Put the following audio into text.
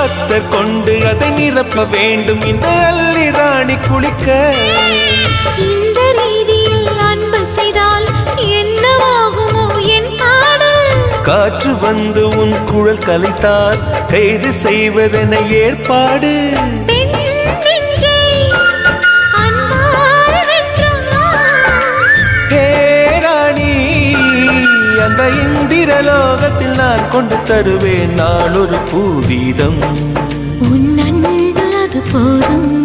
மாதர் கொண்டு அதை நிரப்ப வேண்டும். இந்த அல்லி ராணி குளிக்க. இந்த ரீதியில் அன்பு செய்தால் என்னவாகுமோ என் பாடல்? காற்று வந்து உன் குழல் கலைத்தால் கைது செய்வதென ஏற்பாடு. அந்த இந்திரலோகத்தில் நான் கொண்டு தருவேன். நான் ஒரு பூவீதம் உன் அன்பு அது போதும்.